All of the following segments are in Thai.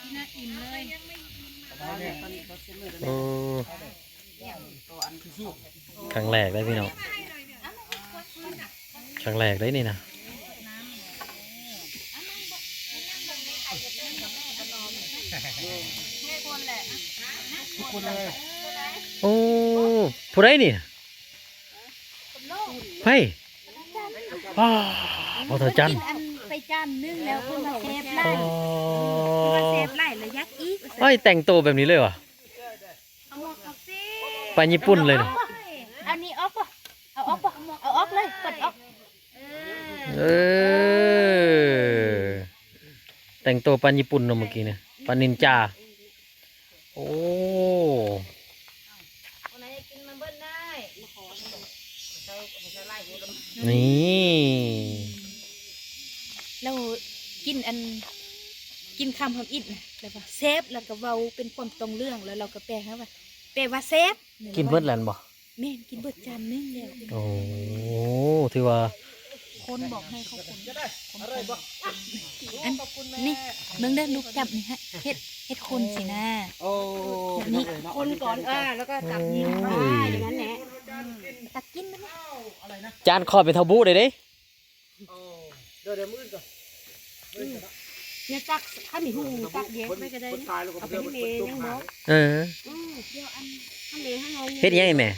กินน่ะอิ่มเลยโอ้ครั้งแรกได้พี่น้องครั้งแรกได้นี่นะทุกคนเลยโอ้ผู้ใดนี่ไพ่อ้าวพอเธอจันอันไป จานนึงแล้วเพิ่นมาเซฟไล่อ๋อมาเซฟไล่ระยักอีกเฮ้ยแต่งตัวแบบนี้เลยวะเอาออกเอาสิไปญี่ปุ่นเลยนะเอานี่ออกป่ะเอาออกป่ะเอาออกเลยกดออกเออเออแต่งตัวปันญี่ปุ่นเนอะเมื่อกี้เนี่ยปันนินจา โอ้คน ไหนกินมันเบิ้ลได้นี่เรากินอันกินคำคำอิดนะแล้วว่าเซฟแล้วก็เว้าเป็นความตรงเรื่องแล้วเราก็แปลให้ว่าแปลว่าเซฟกินเบิดแลนบ่แม่นกินเบิดจานนึงแล้วโอ้ถือว่าคนบอกให้เขาคนคนบอกอันนี่เบิ่งเด้อลูกจับนี่ฮะเฮ็ดเฮ็ดคนสินะโอ้แบบนี้คนก่อนอ่าแล้วก็จับยิงโอ้อ่ายอย่างนั้นแหละตักกินมันนะจานคอยไปทาบุเลยเด้เดี๋ยวเดี๋ยวมืดก่อนเนี่ยตักข้ามีหูตักเดียวไม่ก็ได้คนนะตายแล้วก็เอาไปให้เมย์ยังบอกเอออืมเดี๋ยวอันข้าเมย์ให้เอาเฮ็ดยังไงแม่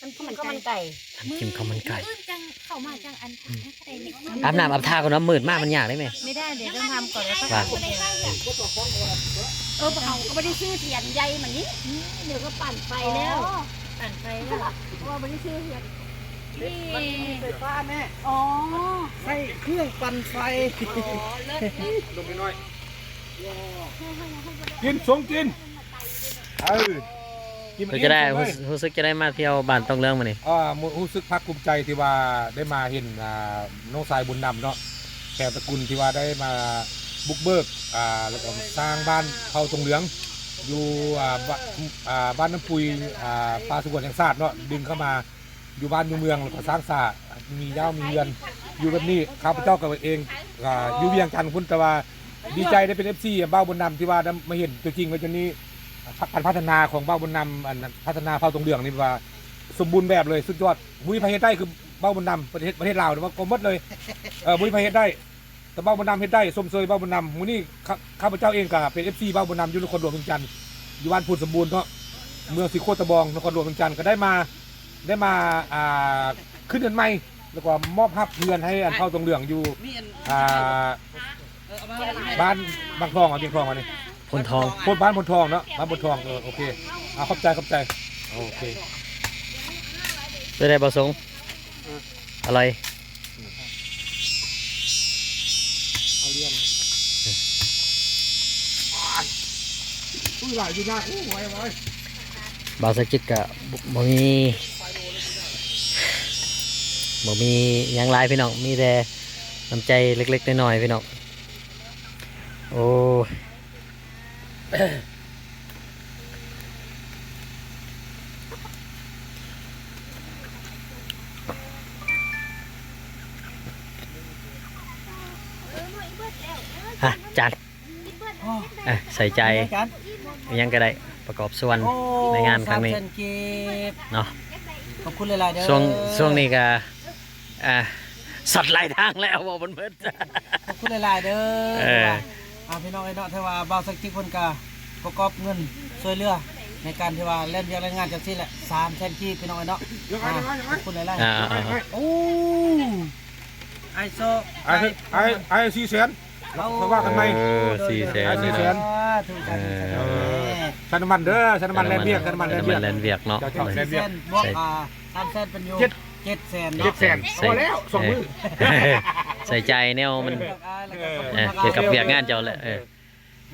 มันข้าวมันไก่ทำกิมข้าวมันไก่มื้ออื่นจังเข้ามาจังอันให้ใครนี่อาบน้ำอาบท่าก่อนนะมืดมากมันยากได้ไหมไม่ได้เดี๋ยวต้องทำก่อนแล้วก็ว่าคนได้ใกล้อะเออเขาก็ไม่ได้ซื้อเทียนใหญ่เหมือนนี้เดี๋ยวก็ปั่นไฟแล้วปั่นไปแล้วเพราะว่าไม่ได้ซื้อเทียน นี่ไฟฟ้าแม่อ๋อให้เครื่องปั่นไฟเลิศนะลงไปหน่อยกินสงกินเออกินเพื่อจะได้รู้รู้สึกจะได้มาเที่ยวบ้านต้องเรื่องมานี่อ่ารู้สึกภาคภูมิใจที่ว่าได้มาเห็นอ่าน้องสายบุญนำเนาะแขกตระกูลที่ว่าได้มาบุกเบิกอ่าแล้วก็สร้างบ้านเผาตรงเหลือง อยู่อ่าบ้านอ่าบ้านน้ำปุยอ่าปลาสุวรรณแห่งชาติเนาะดึงเข้ามา อยู่บ้านอยู่เมืองแล้วก็สร้างสามีเย้ามีเรือนอยู่แบบนี้ข้าพเจ้ากับเองอ่าอยู่เวียงจันทน์คุณแต่ว่าดีใจได้เป็นเอฟซีบ้าบุญนำที่ว่าได้มาเห็นตัวจริงว่าจนนี้การพัฒนาของบ้าบุญนำอันพัฒนาเผาตรงเหลืองนี่ว่า สมบูรณ์แบบเลยสุดยอดบุรีพายเฮ็ดได้คือเบ้าบุญนำประเทศประเทศลาวหรือว่ากรมดเลยเออบุรีพายเฮ็ดได้ แต่เบ้าบุญนำเฮ็ดได้สมเสยเบ้าบุญนำมูนี่ข้าข้าพเจ้าเองก็เป็นเอฟซีเบ้าบุญนำอยู่นครหลวงเวียงจันทน์อยู่บ้านพูนสมบูรณ์เนาะเมืองสีโคตะบองนครหลวงเวียงจันทน์ก็ได้มา ได้มาอ่าขึ้นเดือนใหม่แล้วก็มอบภาพเรือนให้อันเข้าตรงเหลืองอยู่อ่าบ้านบางคลองอะเชียงคลองอะนี่พนทอง พนบ้านพนทองเนาะบ้านพนทองเออโอเคอ่าขอบใจขอบใจโอเคจะได้ประสงค์อะไรเอาเรื่องอุ้ยหลายอยู่นะอู้ไว้ไว้ บาวสกิดกะบ่มี บ่มีหยังหลายพี่น้องมีแต่น้ำใจเล็กๆน้อยๆพี่น้องโอ้ยฮะจัดอะใส่ใจยังก็ได้ประกอบส่วนในงานครั้งนี้สามแสกีบเนาะขอบคุณหลายๆเด้อช่วงช่วงนี้ก็ อ่าสัตว์หลายทางแล้วบอกมันเบิดขอบคุณหลายๆเด้อเอออ่าพี่น้องไอ้เนาะที่ว่าบ่าวสักจิกเพิ่นก็ประกอบเงินช่วยเหลือในการที่ว่าเล่นเรียนรายงานจังซี่แหละ3แสนกีบพี่น้องไอ้เนาะอ่าขอบคุณหลายอ่าๆโอ้ไอโซไอ้ไอ้ไอ้สี่แสนเขาว่ากันไหม เออสี่แสนไอ้สี่แสนถูกใจถูกใจเออชาน้ำมันเด้อชาน้ำมันแลนเบียกชาน้ำมันแลนเบียก แลนเวียกเนาะ เจ้าสองแลนเบียกแสนบวกอ่าสามแสนเป็นอยู่เจ็ด เจ็ดแสนเจ็ดเนาะแสนพอแล้วสองมือเออใส่ใจแนวมันอ่าแล้วก็ขอบเออคุณเกี่ยวกับเวียกงานเจ้าแหละเออ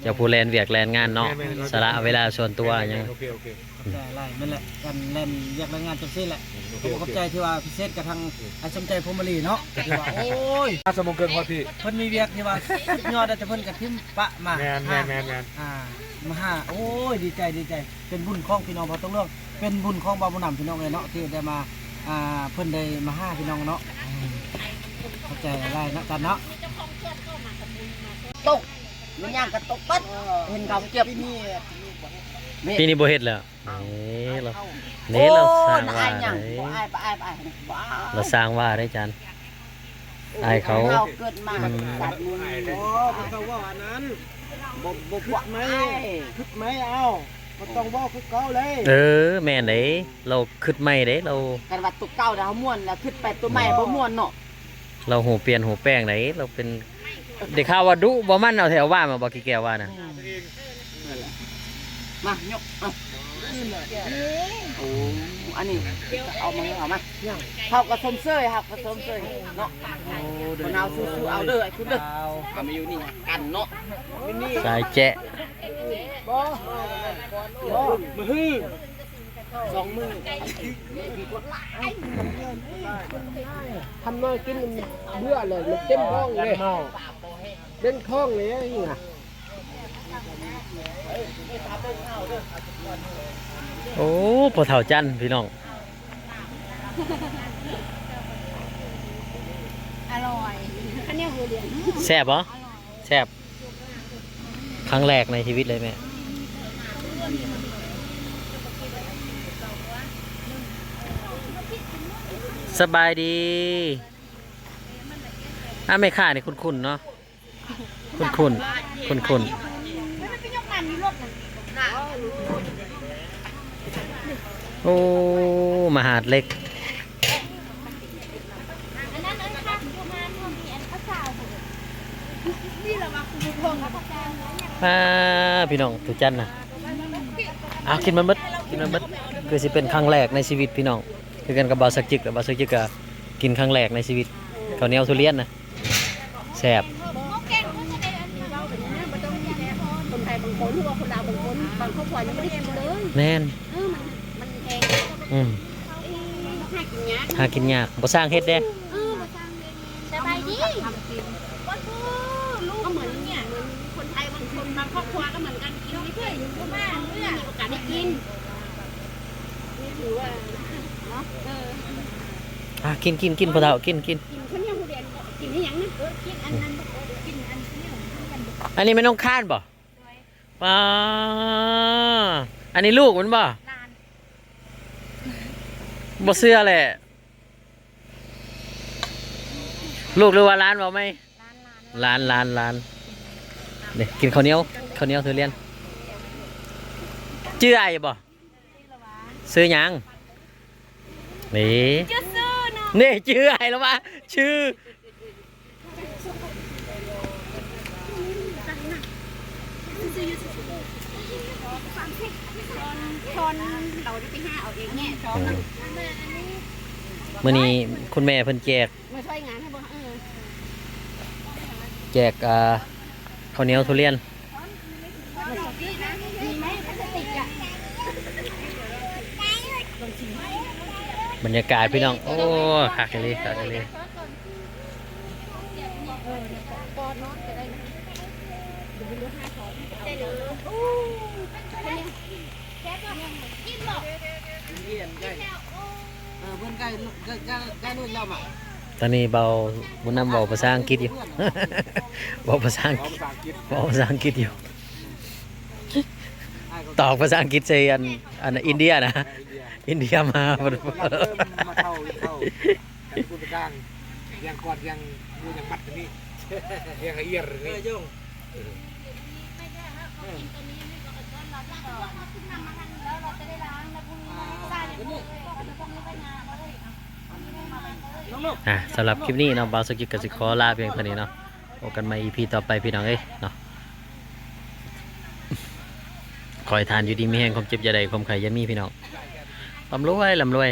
เจ้าผู้แลนเวียกแลนงานเนาะสละเวลาส่วนตัวหยังโอเคโอเคขอบใจหลายนั่นแหละกันเล่นเรียกรายงานจังซี่แหละผมขอบใจที่ว่าพิเศษกับทางไอ้สมใจพรหมลีเนาะที่ว่าโอ้ยถ้าสมองเกินพอพี่เพิ่นมีเวียกที่ว่าสุดยอดแต่เพิ่นกับทิมปะมาแมนแมนแมนแมนอ่ามาห้าโอ้ยดีใจดีใจ เป็นบุญของพี่น้องบ่ต้องเลือกเป็นบุญของบ่าวบุญนำพี่น้องเลยเนาะที่ได้มา อ่าเพิ่นได้มาห้าพี่น้องเนาะอืมเข้าใจหลายเนาะกันเนาะตกมันย่างกระตกปัดเห็นเขาเก็บนี่ปีนี้บ่เฮ็ดแล้วนี่เรานี่เราสร้างว่าอายได้บ่อายบ่อายบ่อายบ่อายเราสร้างว่าได้จันอายเขาเราเกิดมาสัตว์มึงโอ้บ่ต้องว่าอันนั้นบ่บ่พูดไหมพูดไหมเอา บ่ต้องเว่าคือเก่าเลยเออ แม่นเด้เราคิดใหม่เด้เรา กันว่าตัวเก่าเดี๋ยวเขาม่วนแล้วขึ้นไปตัวใหม่บ่ม่วนเนาะเราหูเปลี่ยนหูแป้งไหนเราเป็นเด็กข่าวว่าดุบ่มันเอาแถวว่ามาบอกกี่แก้วว่านะมายกเอาโอ้อันนี้เอามาเอามาเขาก็สมเสยครับก็สมเสยเนาะคนเอาสู้ๆเอาเด้อไอ้คุณเด้อก็มาอยู่นี่กันเนาะ สายแจ๊ะ มือฮือสองมือทำน้อยกินเบื่อเลยมันเต็มท้องเลยเต็มท้องเลยนี่นะโอ้พอเฒ่าจันพี่น้อง อร่อยอันนี้คือเรียนแซ่บบ่แซ่บ ครั้งแรกในชีวิตเลยแม่สบายดีอ้าไม่ค่านี่คุ้นๆเนาะคุ้นๆคุ้นๆโอ้ มหาดเล็ก อ่าพี่น้องตุจันนะเอากินมันบดกินมันบดคือสิเป็นครั้งแรกในชีวิตพี่น้อง คือกันกับบาสักจิกกับบาสักจิกก็กินครั้งแรกในชีวิตข้าวเหนียวทุเรียนนะแซ่บทานกินยแน่นอืมหากินยากหากินยากบ่สร้างเฮ็ดเด้เออมาสร้างเลยสบายดี คนบางครอบครัวก็เหมือนกันกินไม่เคยอยู่ที่บ้านเมื่อมีโอกาสได้กินนี่ถือว่าเนาะเอออะกินกินกินพ่อเฒ่ากินกินกินข้าวเหนียวทุเรียนก็กินให้หยังนะเออกินอันนั้นบ่เออกินอันนี้กันบ่อันนี้ไม่ต้องคาดบ่ป้าอันนี้ลูกมันบ่ลานบ่เสื้อแหละลูกหรือว่าร้านบ่ไหมลานลานร้านร้านร้านนี่กินข้าวเหนียว ข้าวเหนียวทุเรียนชื่อไอ้บ่ซื้อหยังนี่จะซื้อเนาะนี่ชื่อไอ้แล้ววะชื่อชอนเราได้ไปหาเอาเองเนี่ยชอนนั่นมื่อนี้คุณแม่เพิ่นแจกมาช่วยงานให้บ่เออแจกอ่าข้าวเหนียวทุเรียน มีไหมพลาสติกอะบรรยากาศพี่น้อง โอ้คักเลยคักเลยตอนนี้เบาบุญนำเบาภาษาอังกฤษอยู่เบาภาษาอังกฤษเบาภาษาอังกฤษอยู่ ตอกภาษาอังกฤษใส่อันอันอินเดียนะ อินเดียมาเริ่มมาเข้าเข้าคุณกลางยังกอดยังมือยังมัดอันนี้ยังเอียดเอนี่อโยงอะสำหรับคลิปนี้เนาะบาวสกิกกสิขอลาเพียงเท่านี้เนาะโอกันใหมา EP ต่อไปพี่น้องเอ้ยเนาะ ค อยทานอยู่ดีมีแห้งความเจ็บยาใดความไข่ยามีพี่น้องลำรวยลำรวย